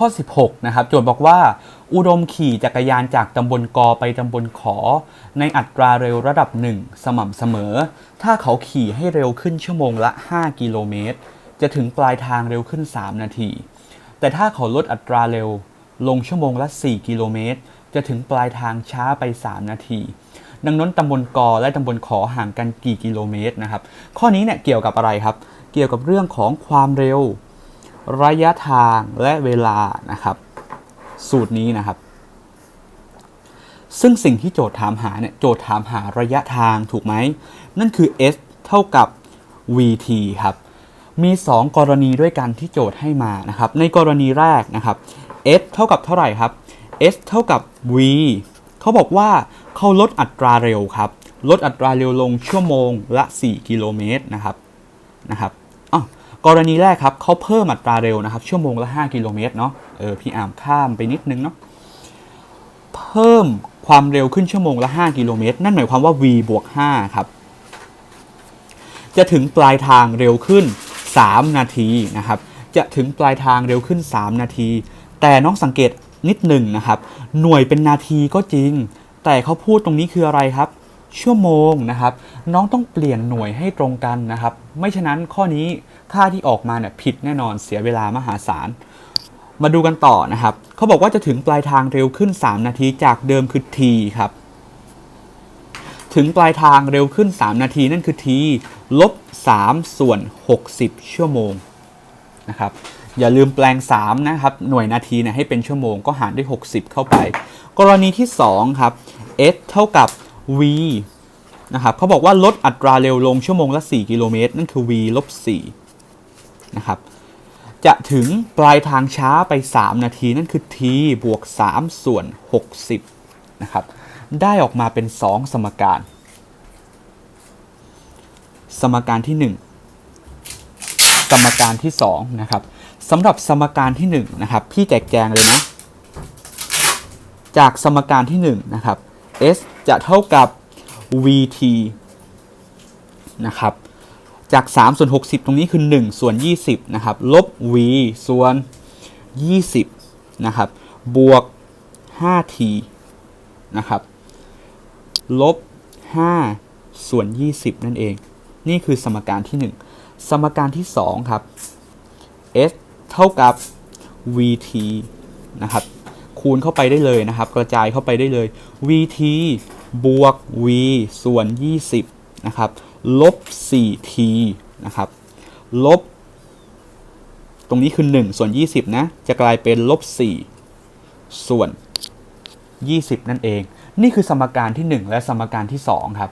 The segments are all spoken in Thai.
ข้อ 16 นะครับ โจทย์บอกว่า อุดมขี่จักรยานจากตำบลกอไปตำบลขอ ในอัตราเร็วระดับ 1 สม่ำเสมอ ถ้าเขาขี่ให้เร็วขึ้นชั่วโมงละ 5 กิโลเมตร จะถึงปลายทางเร็วขึ้น 3 นาที แต่ถ้าเขาลดอัตราเร็วลงชั่วโมงละ 4 กิโลเมตร จะถึงปลายทางช้าไป 3 นาที ดังนั้นตำบลกอและตำบลขอห่างกันกี่กิโลเมตรนะครับ ข้อนี้เนี่ยเกี่ยวกับอะไรครับ เกี่ยวกับเรื่องของความเร็ว ระยะทางและเวลานะครับ สูตรนี้นะครับ ซึ่งสิ่งที่โจทย์ถามหาเนี่ยโจทย์ถามหาระยะทางถูกไหม นั่นคือ s เท่ากับ vt ครับ มี 2 กรณีด้วยกันที่โจทย์ให้มานะครับ ในกรณีแรกนะครับ s เท่ากับเท่าไหร่ครับ s เท่ากับ v เขาบอกว่าเขาลดอัตราเร็วครับ ลดอัตราเร็วลงชั่วโมงละ 4 กิโลเมตรนะครับนะครับ กรณีแรกครับเขาเพิ่มอัตราเร็วนะครับ ชั่วโมงละ 5 กิโลเมตรเนาะเออพี่อามข้ามไปนิดนึงเนาะเพิ่มความเร็วขึ้นชั่วโมงละ 5 กิโลเมตร นั่นหมายความว่า v บวก5ครับ จะถึงปลายทางเร็วขึ้น 3 นาทีนะครับ จะถึงปลายทางเร็วขึ้น 3 นาที แต่น้องสังเกตนิดหนึ่งนะครับ หน่วยเป็นนาทีก็จริง แต่เขาพูดตรงนี้คืออะไรครับ ชั่วโมงนะครับ น้องต้องเปลี่ยนหน่วยให้ตรงกันนะครับ ไม่ฉะนั้นข้อนี้ค่าที่ออกมาเนี่ยผิดแน่นอนเสียเวลามหาศาล มาดูกันต่อนะครับ เขาบอกว่าจะถึงปลายทางเร็วขึ้น 3 นาทีจากเดิมคือ t ครับ ถึงปลายทางเร็วขึ้น 3 นาทีนั่นคือ t ลบ3ส่วน 60 ชั่วโมงนะครับอย่าลืมแปลง 3 นะครับ หน่วยนาทีเนี่ยให้เป็นชั่วโมงก็หารด้วย 60 เข้าไป กรณีที่ 2 ครับ s เท่ากับ v นะครับเขาบอกว่าลดอัตราเร็วลงชั่วโมงละ 4 กิโลเมตร นั่นคือ v ลบ4นะครับ จะถึงปลายทางช้าไป 3 นาที นั่นคือ t บวก 3 ส่วน 60 นะครับ ได้ออกมาเป็น 2 สมการ สมการที่ 1 สมการที่ 2 นะครับสำหรับสมการที่ 1 นะครับ พี่แจกแจงเลยนะ จากสมการที่ 1 นะครับ s จะเท่ากับ vt นะครับ จาก 3 ส่วน 60 ตรงนี้คือ 1 ส่วน 20 นะครับ ลบ v ส่วน 20 นะครับ บวก 5t นะครับ ลบ 5 ส่วน 20 นั่นเอง นี่คือสมการที่ 1 สมการที่ 2 ครับ s เท่ากับ vt นะครับ คูณเข้าไปได้เลยนะครับ กระจายเข้าไปได้เลย vt บวก v ส่วน 20 นะครับ ลบ 4t นะครับ ลบ ตรงนี้คือ 1 ส่วน 20 นะ จะกลายเป็นลบ 4 ส่วน 20 นั่นเอง นี่คือสมการที่ 1 และสมการที่ 2 ครับ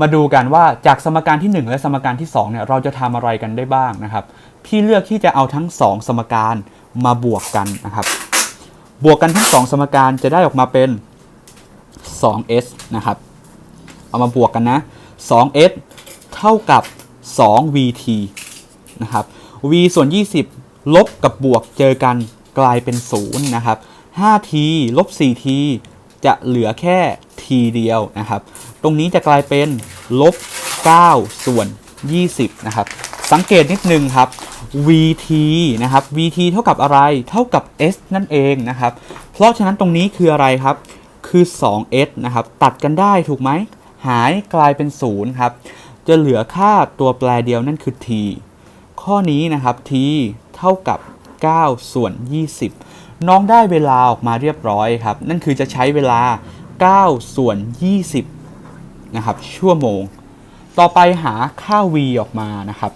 มาดูกันว่าจากสมการที่ 1 และสมการที่ 2 เนี่ย เราจะทำอะไรกันได้บ้างนะครับ พี่เลือกที่จะเอาทั้ง 2 สมการมาบวกกันนะครับ บวกกันทั้ง 2 สมการจะได้ออกมาเป็น 2s นะครับ เอามาบวกกันนะ 2s เท่ากับ 2vt นะครับ v ส่วน 20 ลบกับบวกเจอกันกลายเป็น 0 นะครับ 5t ลบ 4t จะเหลือแค่ t เดียวนะครับ ตรงนี้จะกลายเป็นลบ 9 ส่วน 20 นะครับ สังเกตนิดนึงครับ vt นะครับ vt เท่ากับอะไร เท่ากับ s นั่นเองนะครับ เพราะฉะนั้นตรงนี้คืออะไรครับ คือ 2s นะครับ ตัดกันได้ถูกไหม หายกลายเป็น 0 ครับ จะเหลือค่าตัวแปรเดียวนั่นคือ t ข้อนี้นะครับ t เท่ากับ 9 ส่วน 20 น้องได้เวลาออกมาเรียบร้อยครับ นั่นคือจะใช้เวลา 9 ส่วน 20 นะครับ ชั่วโมง ต่อไปหาค่า v ออกมานะครับ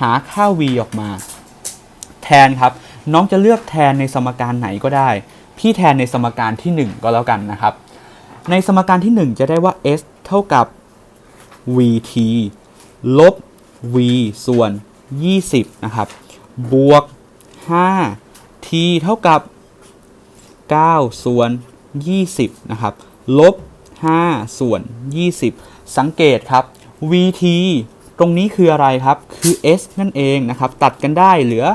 หาค่า v ออกมา แทนครับ น้องจะเลือกแทนในสมการไหนก็ได้ พี่แทนในสมการที่ 1 ก็แล้วกันนะครับ ในสมการที่ 1 จะได้ว่า s เท่ากับ vt ลบ v ส่วน 20 นะครับ บวก 5 t เท่ากับ 9 ส่วน 20 นะครับ ลบ 5 ส่วน 20 สังเกตครับ vt ตรงนี้คืออะไรครับ คือ s นั่นเองนะครับ ตัดกันได้เหลือ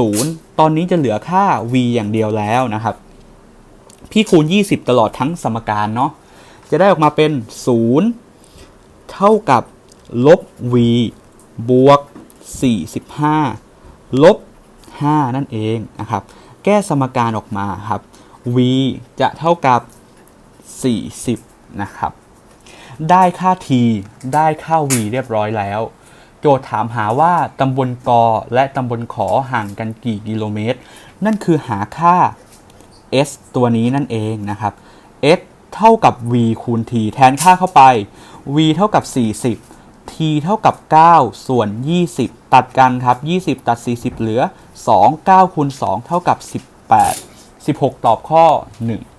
0 ตอนนี้จะเหลือค่า v อย่างเดียวแล้วนะครับ พี่คูณ 20 ตลอดทั้งสมการเนาะจะได้ออกมาเป็น 0 เท่ากับลบ v บวก 45 ลบ 5 นั่นเองนะครับ แก้สมการออกมาครับ v จะเท่ากับ 40 นะครับ ได้ค่า t ได้ค่า v เรียบร้อยแล้ว โจทย์ถามหาว่าตำบลกอและตำบลขอห่างกันกี่กิโลเมตร นั่นคือหาค่า s ตัวนี้นั่นเองนะครับ s เท่ากับ v คูณ t แทนค่าเข้าไป v เท่ากับ 40 t เท่ากับ 9 ส่วน 20 ตัดกันครับ 20 ตัด 40 เหลือ 2 9คูณ2เท่ากับ 18 16 ตอบข้อ 1